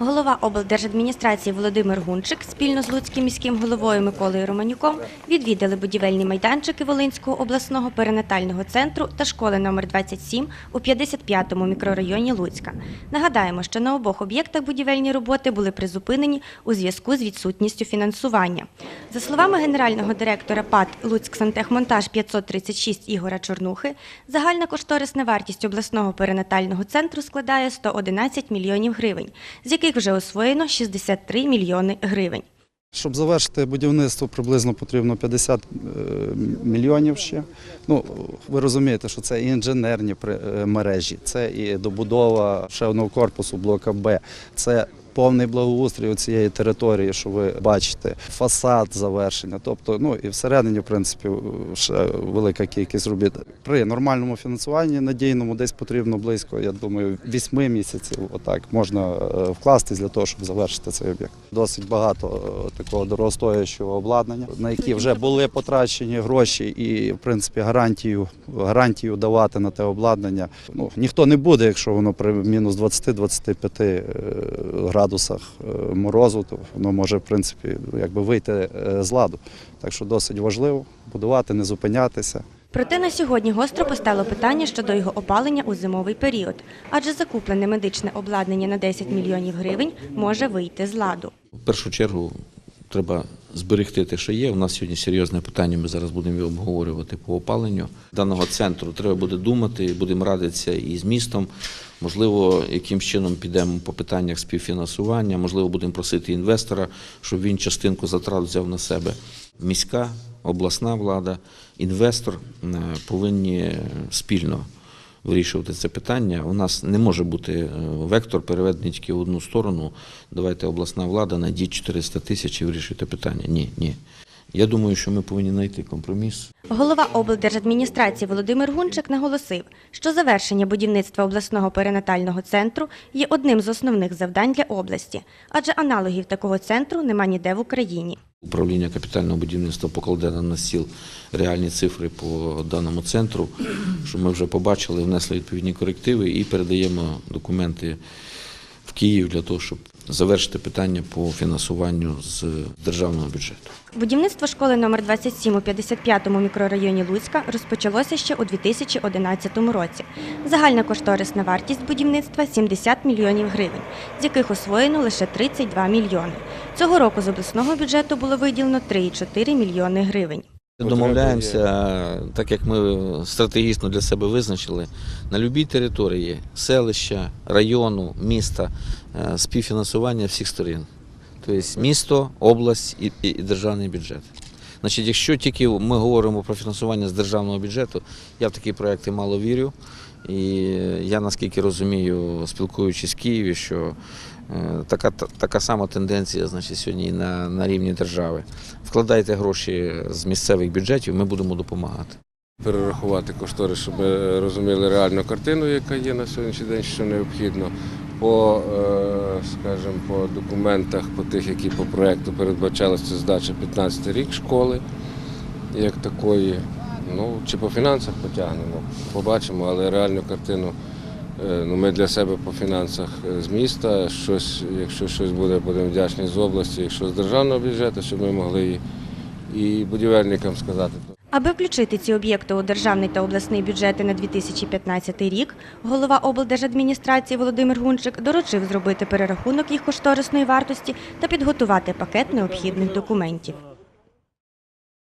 Голова облдержадміністрації Володимир Гунчик спільно з Луцьким міським головою Миколою Романюком відвідали будівельні майданчики Волинського обласного перинатального центру та школи номер 27 у 55-му мікрорайоні Луцька. Нагадаємо, що на обох об'єктах будівельні роботи були призупинені у зв'язку з відсутністю фінансування. За словами генерального директора ПАД «Луцьксантехмонтаж 536» Ігора Чорнухи, загальна кошторисна вартість обласного перинатального центру складає 111 мільйонів гривень, з яких вже освоєно 63 мільйони гривень. Щоб завершити будівництво, приблизно потрібно 50 е, мільйонів ще. Ну, ви розумієте, що це і інженерні е, мережі, це і добудова ще одного корпусу блока Б, це повний благоустрій цієї території, що ви бачите, фасад завершення. Тобто, ну і всередині, в принципі, ще велика кількість робіт. При нормальному фінансуванні надійному десь потрібно близько, я думаю, 8 місяців. Отак можна е, вкластись для того, щоб завершити цей об'єкт. Досить багато е, такого дорогостоящого обладнання, на які вже були потрачені гроші, і в принципі гарантію, гарантію давати на те обладнання. Ну ніхто не буде, якщо воно при мінус 20-25 е, градусах е, морозу, то воно може в принципі якби вийти е, з ладу. Так що досить важливо будувати, не зупинятися. Проте на сьогодні гостро постало питання щодо його опалення у зимовий період, адже закуплене медичне обладнання на 10 мільйонів гривень може вийти з ладу. В першу чергу треба зберегти те, що є. У нас сьогодні серйозне питання. Ми зараз будемо обговорювати по опаленню даного центру. Треба буде думати, будемо радитися і з містом. Можливо, яким чином підемо по питаннях співфінансування. Можливо, будемо просити інвестора, щоб він частинку затрат взяв на себе. Міська, обласна влада, інвестор е, повинні спільно вирішувати це питання. У нас не може бути е, вектор переведений тільки в одну сторону. Давайте обласна влада найдіть 400 тисяч і вирішуйте питання. Ні, ні. Я думаю, що ми повинні знайти компроміс. Голова облдержадміністрації Володимир Гунчик наголосив, що завершення будівництва обласного перинатального центру є одним з основних завдань для області, адже аналогів такого центру нема ніде в Україні. Управління капітального будівництва покладе на стіл реальні цифри по даному центру, що ми вже побачили, внесли відповідні корективи і передаємо документи Київ для того, щоб завершити питання по фінансуванню з державного бюджету. Будівництво школи номер 27 у 55-му мікрорайоні Луцька розпочалося ще у 2011 році. Загальна кошторисна вартість будівництва 70 мільйонів гривень, з яких освоєно лише 32 мільйони. Цього року з обласного бюджету було виділено 3,4 мільйони гривень. Домовляємося, так як ми стратегічно для себе визначили, на будь-якій території селища, району, міста е, співфінансування всіх сторін. Тобто місто, область і, державний бюджет. Значить, якщо тільки ми говоримо про фінансування з державного бюджету, я в такі проекти мало вірю. І я наскільки розумію, спілкуючись в Києві, що е, така, така сама тенденція значить, сьогодні на, на рівні держави. Вкладайте гроші з місцевих бюджетів, ми будемо допомагати. перерахувати кошторис, щоб ми розуміли реальну картину, яка є на сьогоднішній день, що необхідно. По, е, скажімо, по документах, по тих, які по проєкту передбачалися, здача 15 рік школи, як такої. Ну, чи по фінансах потягнемо, побачимо, але реальну картину е, ну, ми для себе по фінансах е, з міста, щось, якщо щось буде, будемо вдячні з області, якщо з державного бюджету, щоб ми могли і, і будівельникам сказати. Аби включити ці об'єкти у державний та обласний бюджети на 2015 рік, голова облдержадміністрації Володимир Гунчик доручив зробити перерахунок їх кошторисної вартості та підготувати пакет необхідних документів.